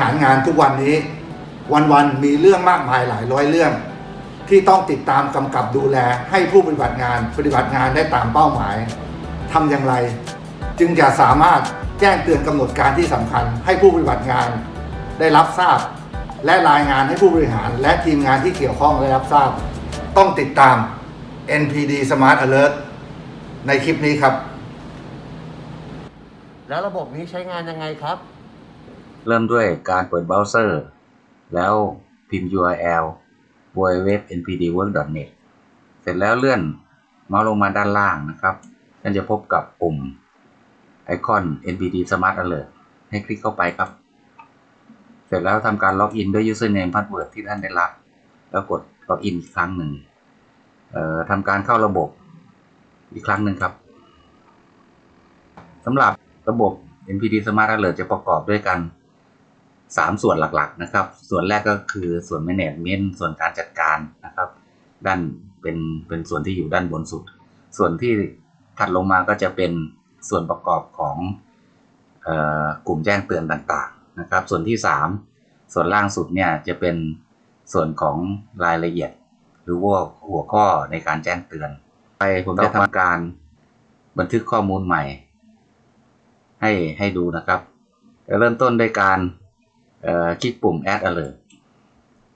หารงานทุกวันนี้ วันๆมีเรื่องมากมายหลายร้อยเรื่อง ที่ต้องติดตามกำกับดูแลให้ผู้ปฏิบัติงานปฏิบัติงานได้ตามเป้าหมายทำอย่างไร จึงจะสามารถแจ้งเตือนกำหนดการที่สำคัญ ให้ผู้ปฏิบัติงานได้รับทราบ และรายงานให้ผู้บริหาร และทีมงานที่เกี่ยวข้องได้รับทราบ ต้องติดตาม NPD Smart Alert ในคลิปนี้ครับ แล้วระบบนี้ใช้งานยังไงครับ เริ่มด้วยการเปิดเบราว์เซอร์ แล้วพิมพ์ URL www.npdwork.net เสร็จแล้วเลื่อนเมาส์ลงมาด้านล่างนะครับท่านจะพบกับปุ่มไอคอน NPD Smart Alert ให้คลิกเข้าไปครับ เสร็จแล้วทำการล็อกอินด้วย username password ที่ท่านได้รับ แล้วกดล็อกอินอีกครั้งหนึ่งทำการเข้าระบบอีกครั้งหนึ่งครับสำหรับระบบ NPD Smart Alert จะประกอบด้วยกัน 3 ส่วนหลักๆนะครับ ส่วนแรกก็คือส่วน Management ส่วนการจัดการนะครับ ด้านเป็นเป็นส่วนที่อยู่ด้านบนสุด ส่วนที่ถัดลงมาก็จะเป็นส่วนประกอบของเออกลุ่มแจ้งเตือนต่างๆนะครับ ส่วนที่ 3 ส่วนล่างสุดเนี่ยจะเป็นส่วนของรายละเอียด หรือว่าหัวข้อในการแจ้งเตือน ไปผมจะทำการบันทึกข้อมูลใหม่ ให้ให้ดูนะครับเริ่มต้นด้วยการ คลิกปุ่ม add alert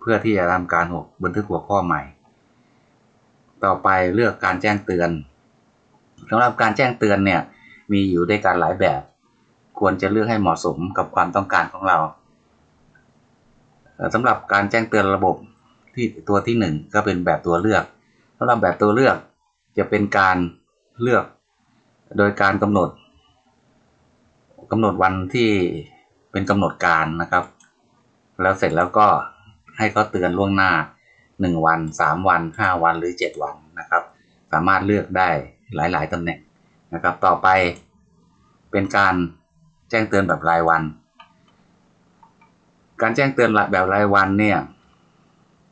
เพื่อที่จะทำการหกบันทึกหัวข้อใหม่ ต่อไปเลือกการแจ้งเตือนสำหรับการแจ้งเตือนเนี่ยมีอยู่ด้วยกันหลายแบบ ควรจะเลือกให้เหมาะสมกับความต้องการของเราสำหรับการแจ้งเตือนระบบที่ตัวที่หนึ่งก็เป็นแบบตัวเลือกสำหรับแบบตัวเลือกจะเป็นการเลือกโดยการกำหนดกำหนดวันที่ เป็นกำหนดการนะครับ แล้วเสร็จแล้วก็ให้เขาเตือนล่วงหน้า 1 วัน 3 วัน 5 วันหรือ 7 วันนะครับ สามารถเลือกได้หลาย ๆตำแหน่งนะครับ ต่อไปเป็นการแจ้งเตือนแบบรายวัน การแจ้งเตือนแบบรายวันเนี่ย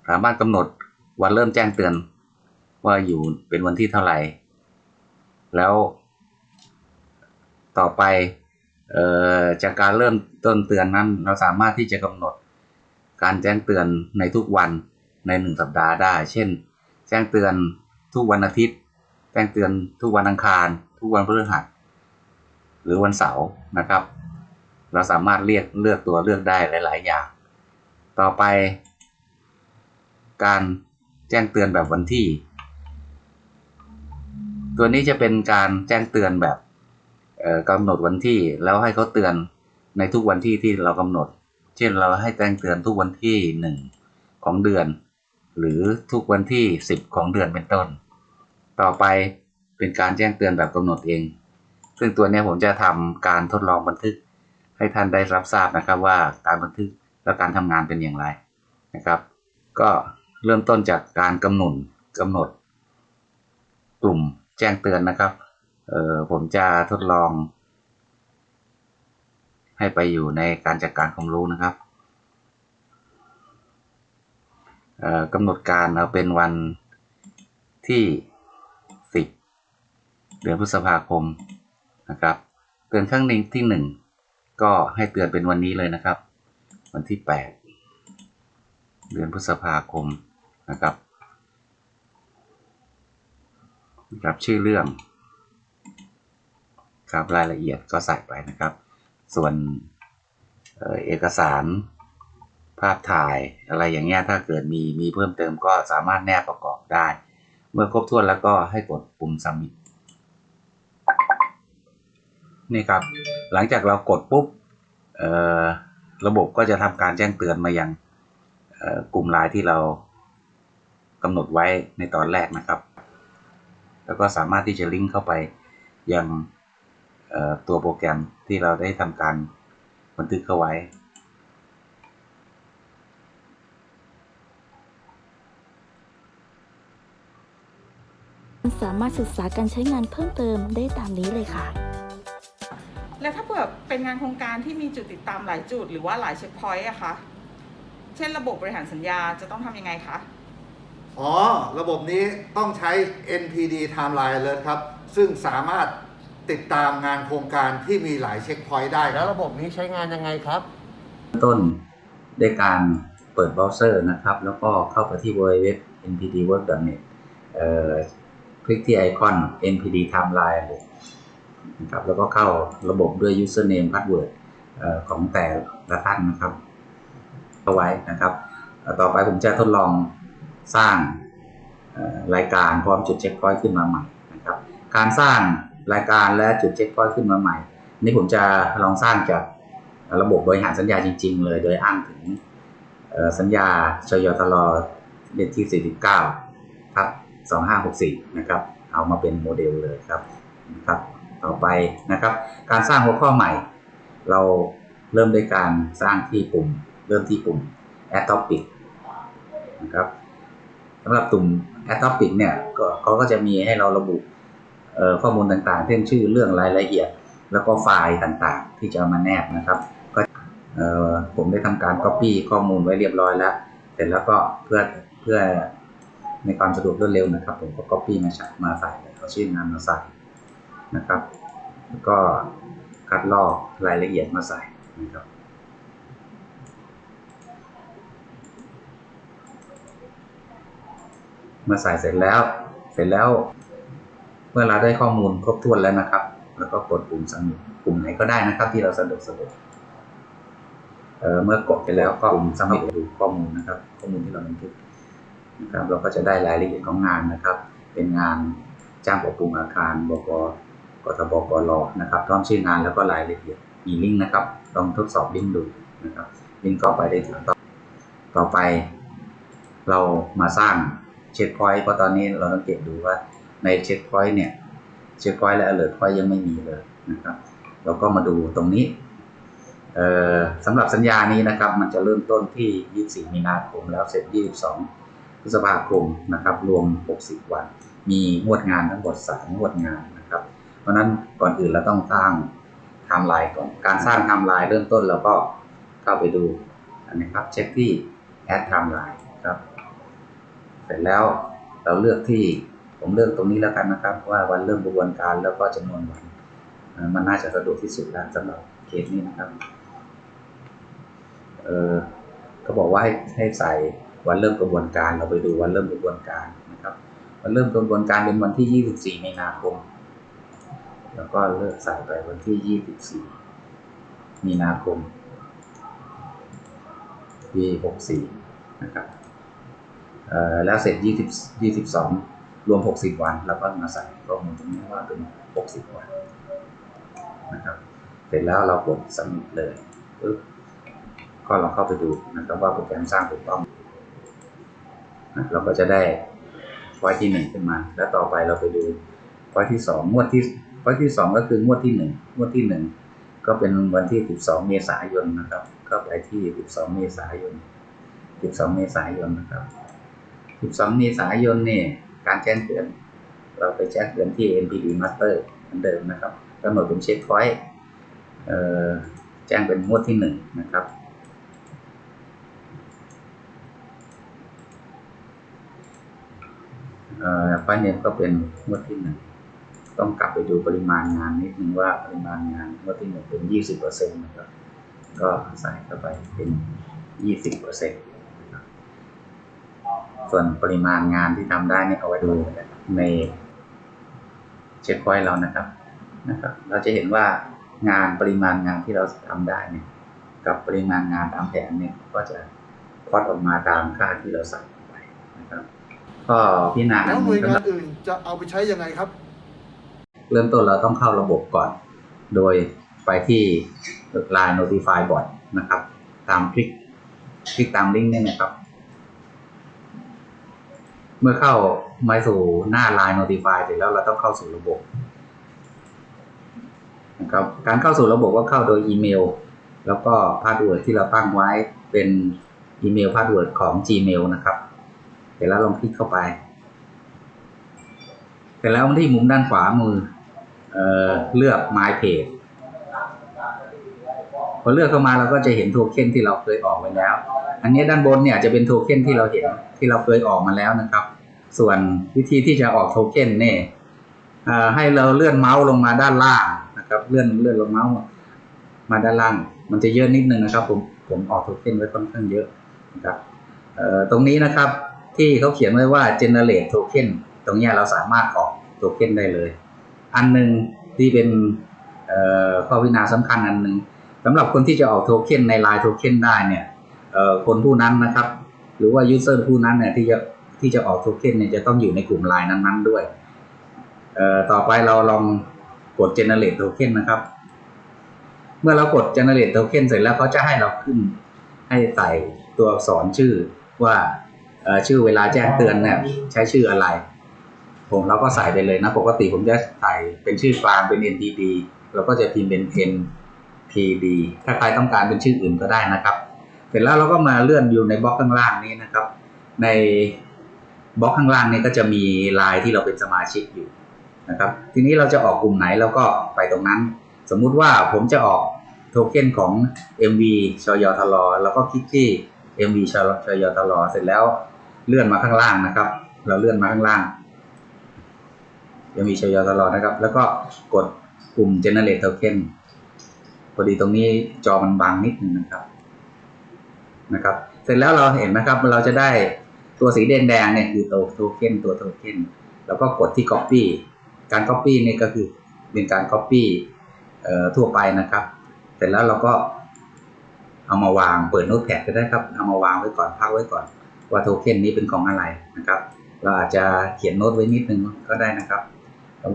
สามารถกำหนดวันเริ่มแจ้งเตือนว่าอยู่เป็นวันที่เท่าไหร่ แล้วต่อไป จากการเริ่มต้นเตือนนั้น เราสามารถที่จะกำหนดการแจ้งเตือนในทุกวันในหนึ่งสัปดาห์ได้ เช่น แจ้งเตือนทุกวันอาทิตย์ แจ้งเตือนทุกวันอังคาร ทุกวันพฤหัส หรือวันเสาร์นะครับ เราสามารถเรียกเลือกตัวเลือกได้หลาย ๆ อย่าง ต่อไป การแจ้งเตือนแบบวันที่ ตัวนี้จะเป็นการแจ้งเตือนแบบ กำหนดวันที่แล้วให้เขาเตือนในทุกวันที่ที่เรากำหนด เช่นเราให้แจ้งเตือนทุกวันที่หนึ่งของเดือน หรือทุกวันที่สิบของเดือนเป็นต้น ต่อไปเป็นการแจ้งเตือนแบบกำหนดเอง ซึ่งตัวนี้ผมจะทำการทดลองบันทึก ให้ท่านได้รับทราบนะครับว่าการบันทึกและการทำงานเป็นอย่างไรนะครับ ก็เริ่มต้นจากการกำหนดกำหนด กลุ่มแจ้งเตือนนะครับ เออผมจะทดลอง ให้ไปอยู่ในการจัดการความรู้นะครับกำหนดการเอาเป็นวันที่ 10 เดือนพฤษภาคมนะครับ เตือนครั้งหนึ่งที่ 1 ก็ให้เตือนเป็นวันนี้เลยนะครับ วันที่ 8 เดือนพฤษภาคมนะครับกับชื่อเรื่อง ครับรายละเอียดก็ใส่ไปนะครับ ส่วนเอกสารภาพถ่ายอะไรอย่างเงี้ยถ้าเกิดมีมีเพิ่มเติมก็สามารถแนบประกอบได้ เมื่อครบถ้วนแล้วก็ให้กดปุ่ม submit นี่ครับ หลังจากเรากดปุ๊บเอ่อระบบก็จะทำการแจ้งเตือนมายังกลุ่มไลน์ที่เรากำหนดไว้ในตอนแรกนะครับ แล้วก็สามารถที่จะลิงก์เข้าไปยัง ตัวโปรแกรมที่เราได้ทำการบันทึกเข้าไว้สามารถศึกษาการใช้งานเพิ่มเติมได้ตามนี้เลยค่ะ แล้วถ้าเผื่อเป็นงานโครงการที่มีจุดติดตามหลายจุด หรือว่าหลายเช็คพอยต์อะคะ เช่นระบบบริหารสัญญาจะต้องทำยังไงคะ อ๋อ ระบบนี้ต้องใช้ NPD Timeline Alert ครับ ซึ่งสามารถ ติดตามงานโครงการที่มีหลายเช็คพอยต์ได้คแล้รัวบระบบนี้ใช้งานยังไงครับ ต้นด้วยการเปิดเบราว์เซอร์นะครับ แล้วก็เข้าไปที่ www npdwork.net เอ่อคลิกที่ไอคอน npd timeline เลยนะครับแล้วก็เข้าระบบด้วย username password เอ่อของแต่ละท่านนะครับเอาไว้นะครับเอ่อต่อไปผมจะทดลองสร้างเอ่อรายการพร้อมจุดเช็คพอยต์ขึ้นมาใหม่นะครับ การสร้าง รายการและจุดเช็คพอยต์ขึ้นมาใหม่ นี่ผมจะลองสร้างจากระบบบริหารสัญญาจริง ๆ เลย โดยอ้างถึงสัญญาชยทลเลขที่ 49ทับ2564 นะครับ เอามาเป็นโมเดลเลยครับนะครับ ต่อไปนะครับ การสร้างหัวข้อใหม่ เราเริ่มด้วยการสร้างที่ปุ่ม เริ่มที่ปุ่ม add topic นะครับสำหรับตุ่ม add topic เนี่ยก็เขาก็จะมีให้เราระบุ ข้อมูลต่างๆเช่นชื่อเรื่องรายละเอียด แล้วก็ไฟล์ต่างๆ ที่จะเอามาแนบนะครับ ก็ผมได้ทำการ copy ข้อมูลไว้เรียบร้อยแล้ว เสร็จแล้วก็เพื่อเพื่อในความสะดวกรวดเร็วนะครับ ผมก็ copy มาใส่มาใส่เอาชื่องานมาใส่นะครับ แล้วก็คัดลอกรายละเอียดมาใส่นะครับมาใส่เสร็จแล้ว เสร็จแล้ว เมื่อเราได้ข้อมูลครบถ้วนแล้วนะครับ แล้วก็กดปุ่มสมิปุ่มไหนก็ได้นะครับ ที่เราสะดวกสะดวกเเมื่อกดไปแล้วก็ปุ่มสมิดูข้อมูลนะครับ ข้อมูลที่เราบันทึกนะครับเราก็จะได้รายละเอียดของงานนะครับ เป็นงานจ้างปรับปรุงอาคารบกกทบกรนะครับพร้อมชื่องานแล้วก็รายละเอียดมีลิงก์นะครับ ลองทดสอบลิงก์ดูนะครับลิงก์ก็ไปได้ถึงต่อต่อไป เรามาสร้างเช็คพอยต์เพราะตอนนี้เราสังเกตดูว่า ในเช็คพอยต์เนี่ยเช็คพอยต์และ alert point ยังไม่มีเลยนะครับ เราก็มาดูตรงนี้เอ่อสำหรับสัญญานี้นะครับมันจะเริ่มต้นที่ 24 มีนาคม แล้วเสร็จ 22 พฤษภาคมนะครับ รวม 60 วัน มีงวดงานทั้งหมด 3 งวดงานนะครับ เพราะฉะนั้นก่อนอื่นเราต้องสร้างไทม์ไลน์ก่อน การสร้างไทม์ไลน์เริ่มต้นเราก็เข้าไปดูอันนี้ครับเช็คที่ add timeline ครับ เสร็จแล้วเราเลือกที่ ผมเลือกตรงนี้แล้วกันนะครับ ว่าวันเริ่มกระบวนการแล้วก็จำนวนวันมันน่าจะสะดวกที่สุดแล้วสำหรับเคสนี้นะครับเออก็บอกว่าให้ให้ใส่วันเริ่มกระบวนการเราไปดูวันเริ่มกระบวนการนะครับวันเริ่มกระบวนการเป็นวันที่ 24 มีนาคม แล้วก็เลือกใส่ไปวันที่ 24 มีนาคมปี64นะครับเออแล้วเสร็จ 20 22 รวม 60 วันแล้วก็มาใส่ข้อมูลตรงนี้ว่าเป็น 60 วันนะครับ เสร็จแล้วเรากดสมิธเลยปึ๊บก็ลองเข้าไปดูนะครับว่าโปรแกรมสร้างถูกต้องนะเราก็จะได้ไฟล์ที่หนึ่งขึ้นมา แล้วต่อไปเราไปดูไฟล์ที่สองงวดที่ไฟล์ที่สองก็คืองวดที่หนึ่งงวดที่หนึ่งก็เป็นวันที่ 12 เมษายนนะครับ ก็ไปที่ 12 เมษายน 12 เมษายนนะครับ 12 เมษายนเนี่ย การแจ้งเตือน เราไปแจ้งเตือนที่ NPD Master เหมือนเดิมนะครับกำหนดเป็นเช็คพอยต์แจ้งเป็นงวดที่หนึ่งนะครับเอ่อไฟล์เนมก็เป็นงวดที่หนึ่งต้องกลับไปดูปริมาณงานนิดนึงว่าปริมาณงานงวดที่หนึ่งเป็น 20%นะครับ ก็ใส่เข้าไปเป็น 20%นะครับ ส่วนปริมาณงานที่ทำได้เนี่ยเอาไว้ดูในเช็คพอยต์เรานะครับนะครับ เราจะเห็นว่างานปริมาณงานที่เราทำได้เนี่ยกับปริมาณงานตามแผนเนี่ยก็จะพลอดออกมาตามค่าที่เราใส่ไปนะครับก็พิจารณาแล้วหน่วยงานสำรับอื่นจะเอาไปใช้ยังไงครับ เริ่มต้นเราต้องเข้าระบบก่อน โดยไปที่ Line Notify Bot นะครับ ตามคลิก คลิกตามลิงก์เนี่ยนะครับ เมื่อเข้ามาสู่หน้า Line Notify เสร็จแล้วเราต้องเข้าสู่ระบบนะครับการเข้าสู่ระบบก็เข้าโดยอีเมล แล้วก็พาสเวิร์ดที่เราตั้งไว้เป็นอีเมลพาสเวิร์ดของ Gmail นะครับเสร็จแล้วลองคลิกเข้าไปเสร็จแล้วที่มุมด้านขวามือเออเลือก My Page พอเลือกเข้ามาเราก็จะเห็นโทเค็นที่เราเคยออกไว้แล้ว อันนี้ด้านบนเนี่ยจะเป็นโทเค็นที่เราเห็นที่เราเคยออกมาแล้วนะครับ ส่วนวิธีที่จะออกโทเค็นเนี่ยให้เราเลื่อนเมาส์ลงมาด้านล่างนะครับเลื่อนเลื่อนลงเมาส์มาด้านล่าง มันจะเยอะนิดนึงนะครับ ผมผมออกโทเค็นไว้ค่อนข้างเยอะนะครับตรงนี้นะครับที่เขาเขียนไว้ว่า generate token ตรงนี้เราสามารถออกโทเค็นได้เลย อันหนึ่งที่เป็นข้อวินาสำคัญอันหนึ่งสำหรับคนที่จะออกโทเค็นใน Line Token ได้เนี่ย คนผู้นั้นนะครับ หรือว่า user ผู้นั้นเนี่ยที่จะที่จะออกโทเค็นเนี่ยจะต้องอยู่ในกลุ่ม Line นั้นๆด้วยต่อไปเราลองกด generate token นะครับ เมื่อเรากด generate token เสร็จแล้วเขาจะให้เราขึ้นให้ใส่ตัวอักษรชื่อว่าชื่อเวลาแจ้งเตือนเนี่ยใช้ชื่ออะไร ผมเราก็ใส่ไปเลยนะ ปกติผมจะใส่เป็นชื่อกลางเป็น NTD เราก็จะพิมพ์เป็น NTD ถ้าใครต้องการเป็นชื่ออื่นก็ได้นะครับ เสร็จแล้วเราก็มาเลื่อนอยู่ในบล็อกข้างล่างนี้นะครับ ในบล็อกข้างล่างนี้ก็จะมีไลน์ที่เราเป็นสมาชิกอยู่นะครับ ทีนี้เราจะออกกลุ่มไหนเราก็ไปตรงนั้น สมมุติว่าผมจะออกโทเค็นของ MV ชยทลแล้วก็คลิกที่ MV ชชยทลเสร็จแล้วเลื่อนมาข้างล่างนะครับ เราเลื่อนมาข้างล่างยังมีชยตลอนะครับ แล้วก็กดปุ่ม generate token พอดีตรงนี้จอมันบางนิดนึงนะครับ นะครับ เสร็จแล้วเราเห็นนะครับเราจะได้ตัวสีแดงๆเนี่ยคือตัวโทเค็นตัวโทเค็นแล้วก็กดที่ copy การ copy นี่ก็คือเป็นการ copy เอ่อทั่วไปนะครับ เสร็จแล้วเราก็เอามาวางเปิดโน้ตแพดก็ได้ครับ เอามาวางไว้ก่อนพักไว้ก่อน ว่าโทเค็นนี้เป็นของอะไรนะครับ เราอาจจะเขียนโน้ตไว้นิดนึงก็ได้นะครับ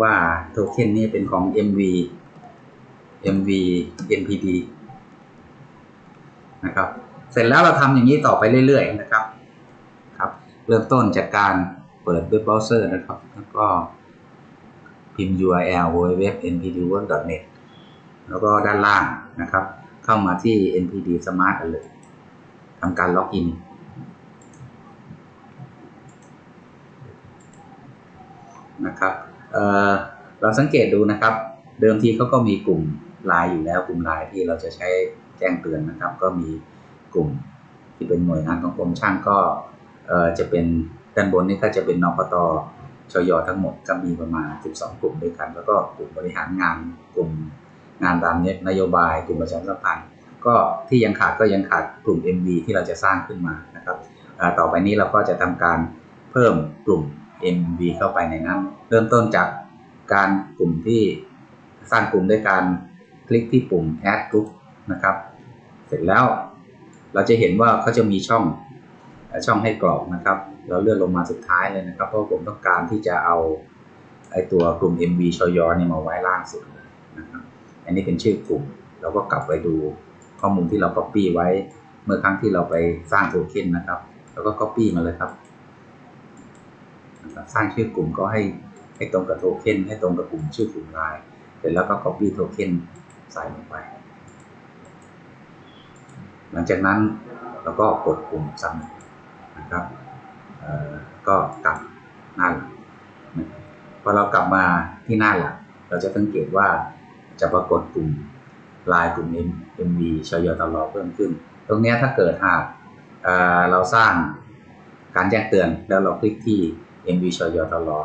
ว่าโทเค็นนี้เป็นของ MV MV NPD นะครับ เสร็จแล้วเราทำอย่างนี้ต่อไปเรื่อยๆนะครับครับ เริ่มต้นจากการเปิดเว็บเบราว์เซอร์นะครับ แล้วก็พิมพ์ URL www.npdwork.net แล้วก็ด้านล่างนะครับ เข้ามาที่ NPD Smart Alert ทำการล็อกอินนะครับเเราสังเกตดูนะครับ เดิมทีเขาก็มีกลุ่มไลน์อยู่แล้วกลุ่มไลน์ที่เราจะใช้แจ้งเตือนนะครับ ก็มี กลุ่ม ที่เป็นหน่วยงานของกรมช่างก็จะเป็นด้านบนนี่ก็จะเป็นนปตชยทั้งหมดก็มีประมาณ 12 กลุ่มด้วยกัน แล้วก็กลุ่มบริหารงานกลุ่มงานตามนโยบายกลุ่มประชาสัมพันธ์ก็ที่ยังขาดก็ยังขาดกลุ่ม MV ที่เราจะสร้างขึ้นมานะครับต่อไปนี้เราก็จะทำการเพิ่มกลุ่ม MV เข้าไปในนั้น เริ่มต้นจากการกลุ่มที่สร้างกลุ่มด้วยการคลิกที่ปุ่ม add group นะครับ เสร็จแล้ว เราจะเห็นว่าเขาจะมีช่องช่องให้กรอกนะครับ เราเลื่อนลงมาสุดท้ายเลยนะครับ เพราะผมต้องการที่จะเอาไอตัวกลุ่ม MV ชยเนี่ยมาไว้ล่างสุดนะครับ อันนี้เป็นชื่อกลุ่ม เราก็กลับไปดูข้อมูลที่เรา copy ไว้ เมื่อครั้งที่เราไปสร้างโทเค็นนะครับ แล้วก็ copy มาเลยครับนะครับสร้างชื่อกลุ่มก็ให้ให้ตรงกับโทเค็นให้ตรงกับกลุ่มชื่อกลุ่มไลน์เสร็จแล้วก็ copy โทเค็นใส่ลงไป หลังจากนั้นเราก็กดปุ่ม submit นะครับก็กลับหน้าหลักพอเรากลับมาที่หน้าหลัก เราจะสังเกตว่าจะปรากฏกลุ่มลน์กลุ่ม MV ชยตลอเพิ่มขึ้น ตรงนี้ถ้าเกิดหากเเราสร้างการแจ้งเตือนแล้วเราคลิกที่ MV ชยตลอ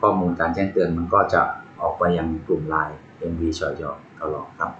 ข้อมูลการแจ้งเตือนมันก็จะออกไปยังกลุ่มลน์ MV ชยตลอครับ